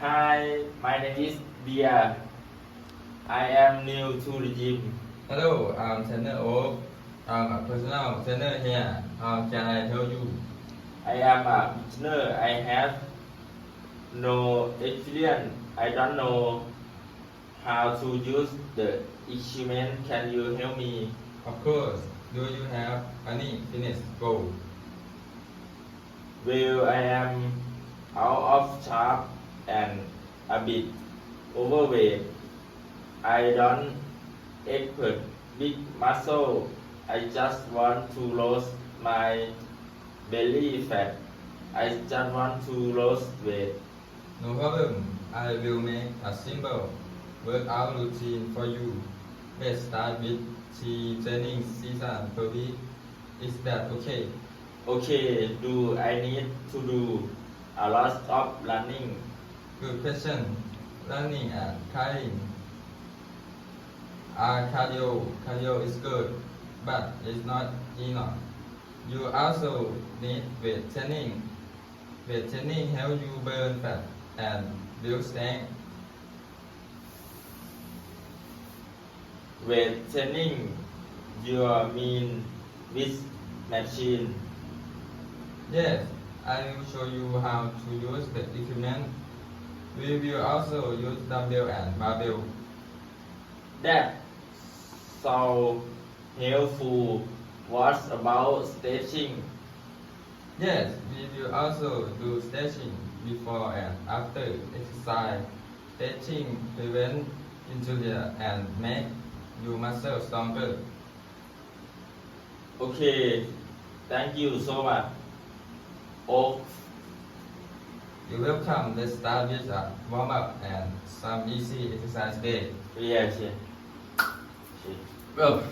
Hi, my name is Bia. I am new to the gym. Hello, I'm trainer Oak. I'm a personal trainer here. How can I help you? I am a beginner. I have no experience. I don't know how to use the equipment. Can you help me? Of course. Do you have any fitness goal? Well, I am out of shape and a bit overweight. I don't expect big muscle. I just want to lose my belly fat. I just want to lose weight. No problem. I will make a simple workout routine for you. Let's start with three training sessions per week. Is that okay? Okay, do I need to do a lot of running? Good question. Running and climbing are cardio. Cardio is good, but it's not enough. You also need weight training. Weight training helps you burn fat and build strength. Weight training, you mean with machine? Yes, I will show you how to use the equipment. We will also use dumbbell and barbell. That so helpful. What about stretching? Yes, we will also do stretching before and after exercise. Stretching prevent injury and make your muscle stronger. Okay, thank you so much. Oh, You're welcome. Let's start with a warm up and some easy exercise day. yes, yes. Well,